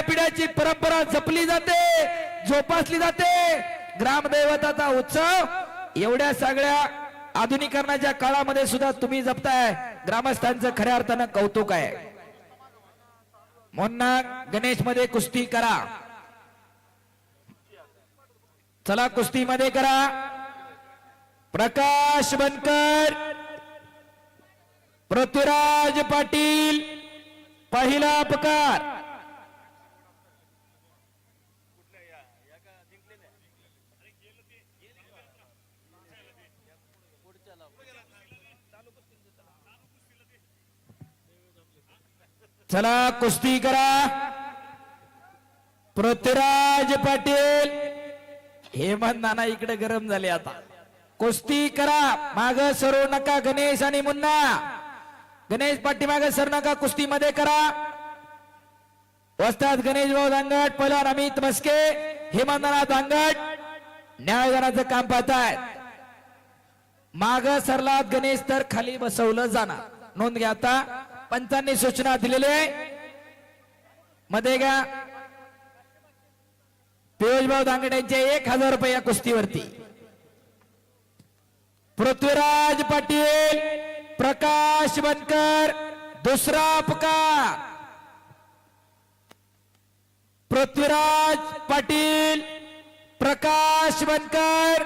पिढ्याची परंपरा जपली जाते जोपासली जाते. ग्रामदैवताचा उत्सव एवढ्या सगळ्या आधुनिकरणाच्या काळामध्ये सुद्धा तुम्ही जपताय. ग्रामस्थांचं खऱ्या अर्थानं कौतुक आहे. म्हणून गणेशमध्ये कुस्ती करा. चला कुस्ती मध्ये करा. प्रकाश बनकर पृथ्वीराज पाटील पहिला पकार चला कुस्ती करा. पृथ्वीराज पाटील. हेमंत नाना इकडे गरम झाले आता. कुस्ती करा. माग सरू नका गणेश आणि मुन्ना. गणेश पाठीमागे सर नका कुस्ती मध्ये करा. वस्तात गणेश भाऊ दांगट पहिला अमित मस्के हेमंत नाना दांगट न्यायदानाचं काम पाहतायत. माग सरलात गणेश तर खाली बसवलं जाणार. नोंद घ्या आता. पंचांनी सूचना दिलेली आहे. मध्ये घ्या. पियुषभाऊ दांगड एक हजार रुपये या कुस्तीवरती. पृथ्वीराज पाटील प्रकाश बनकर दुसरा पुकार पृथ्वीराज पाटील प्रकाश बनकर.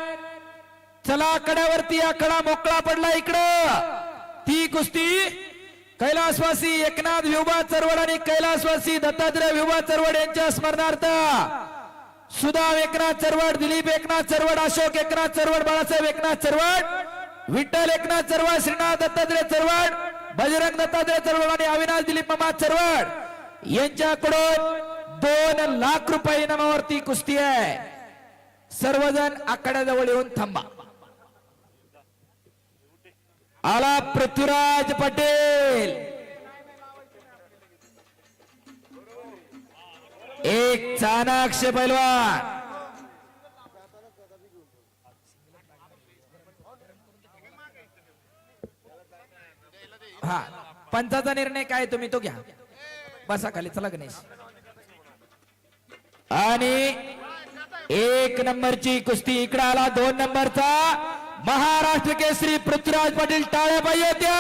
चला कड्यावरती आकडा मोकळा पडला इकडं. ती कुस्ती कैलासवासी एकनाथ विभा चरवड आणि कैलासवासी दत्तात्रय विभा चरवड यांच्या स्मरणार्थ सुधा एकनाथ चरवड दिलीप एकनाथ चरवड अशोक एकनाथ चरवड बाळासाहेब एकनाथ चरवड विठ्ठल एकनाथ चरवड श्रीनाथ दत्तात्रय चरवड बजरंग दत्तात्रय चरवड आणि अविनाश दिलीप मामा चरवड यांच्याकडून दोन लाख रुपये इनामावरती कुस्ती आहे. सर्वजण आकड्याजवळ येऊन थांबा. आला पृथ्वीराज पटेल. एक चाणाक्ष पैलवान. हा पंचाचा निर्णय काय तुम्ही तो घ्या. बसा खाली चला गणेश. आणि एक नंबरची कुस्ती इकडे आला दोन नंबरचा महाराष्ट्र केसरी पृथ्वीराज पाटील टाळ्या पाहिजे त्या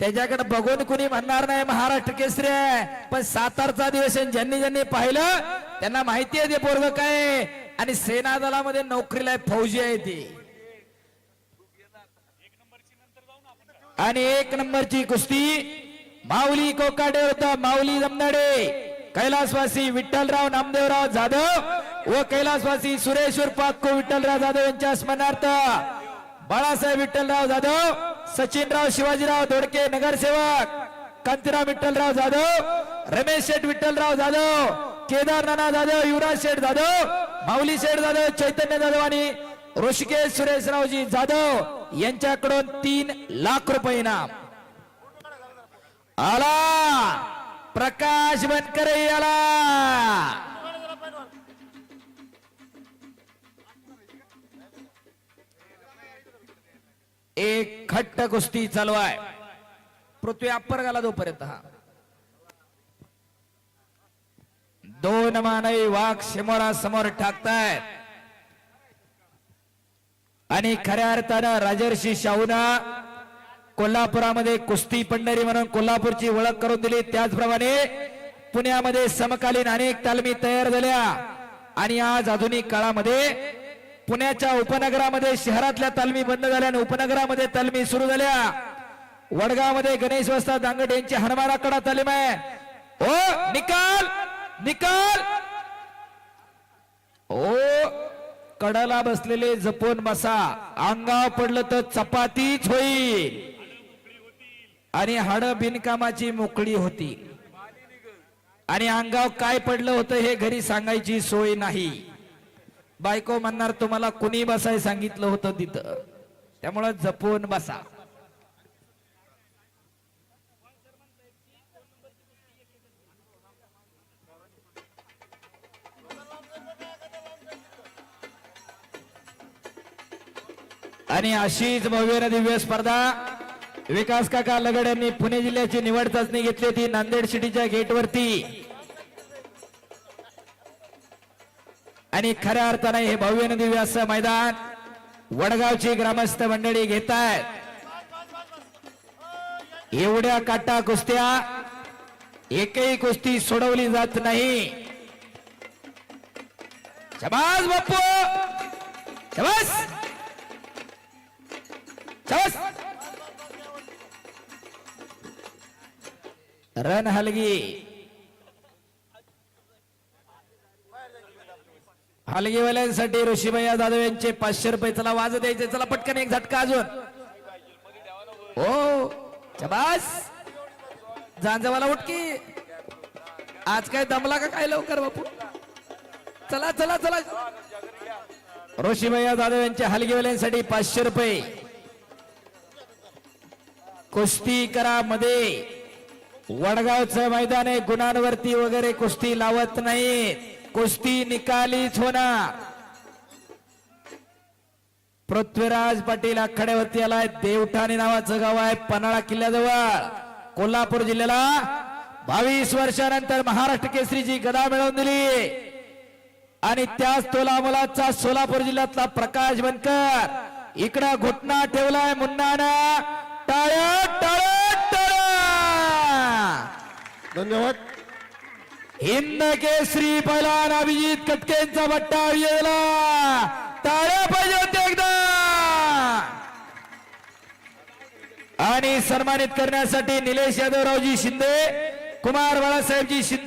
त्याच्याकडे बघून कुणी म्हणणार नाही महाराष्ट्र केसरी आहे. पण सातारचा अधिवेशन ज्यांनी ज्यांनी पाहिलं त्यांना माहिती आहे ते पोरग काय आणि सेना दलामध्ये नोकरीला फौजी आहे ती. आणि एक नंबरची कुस्ती माऊली कोकाडे होता माऊली जमनाडे. कैलासवासी विठ्ठलराव नामदेवराव जाधव व कैलासवासी सुरेश्वर पाक्को विठ्ठलराव जाधव यांच्या स्मरणार्थ बाळासाहेब विठ्ठलराव जाधव सचिनराव शिवाजीराव दोडके नगरसेवक कांतीराव विठ्ठलराव जाधव रमेश शेठ विठ्ठलराव जाधव केदारनाना जाधव युवराज शेठ जाधव माऊली शेठ जाधव चैतन्य जाधव आणि ऋषिकेश सुरेशरावजी जाधव यांच्याकडून तीन लाख रुपये इनाम. आला! प्रकाश बनकर आला एक खट्ट कुस्ती चालू आहे. पृथ्वी अप्पर गाला जोपर्यंत हा. दोन मानवी वाघ समोरा समोर टाकतायत आणि खऱ्या अर्थानं राजर्षी शाहूना कोल्हापुरामध्ये कुस्ती पंढरी म्हणून कोल्हापूरची ओळख करून दिली. त्याचप्रमाणे पुण्यामध्ये समकालीन अनेक तालमी तयार झाल्या. आणि आज आधुनिक काळामध्ये पुण्याच्या उपनगरामध्ये शहरातल्या तालमी बंद झाल्या आणि उपनगरामध्ये तालमी सुरू झाल्या. वडगावमध्ये गणेश वस्ता दांगट यांची हनुमानाकडा तालीम आहे. ओ निकाल निकाल. ओ कडाला बसलेले जपून बसा. अंगाव पडलं तर चपातीच होईल. आणि हाड बिनकामाची मोकळी होती. आणि अंगाव काय पडलं होतं हे घरी सांगायची सोय नाही. बायको म्हणणार तुम्हाला कुणी बसाय सांगितलं होतं तिथं? त्यामुळं जपून बसा. आणि अशीच भव्य दिव्य स्पर्धा विकास काका लगड यांनी पुणे जिल्ह्याची निवड चाचणी घेतली होती नांदेड सिटीच्या गेटवरती. आणि खऱ्या अर्थाने हे भव्य नदी व्यास मैदान वडगावची ग्रामस्थ मंडळी घेत आहेत एवढ्या काटा कुस्त्या एकही कुस्ती सोडवली जात नाही. शबास बाप्पू! शबास! शबास! रन हलगी. हलगीवाल्यांसाठी ऋषीभैया जाधव यांचे पाचशे रुपये. चला वाज द्यायचे. चला पटकन एक झटका अजून. हो चबास जांजवाला उठकी. आज काय दमला का काय लवकर बापू? चला चला चला. ऋषीभैया जाधव यांच्या हलगीवाल्यांसाठी पाचशे रुपये. कुस्ती करा मध्ये. वडगावचं मैदान आहे गुणांवरती वगैरे कुस्ती लावत नाही. कुस्ती निकालीच होणार. पृथ्वीराज पाटील आखाड्यावरती आलाय देवठाणे नावाचं गाव आहे पन्हाळा किल्ल्याजवळ. कोल्हापूर जिल्ह्याला बावीस वर्षानंतर महाराष्ट्र केसरीची गदा मिळवून दिली. आणि त्याच तोला मुलाचा सोलापूर जिल्ह्यातला प्रकाश बनकर इकडं घुटना ठेवलाय मुन्नानं. टाळ्या टाळ्या टाळ्या. धन्यवाद. हिंद केसरी पैलान अभिजित कटकेंचा बट्टा विजयला. ताळ्या पाहिजे होते एकदा. आणि सन्मानित करण्यासाठी निलेश यादवरावजी शिंदे कुमार बाळासाहेबजी शिंदे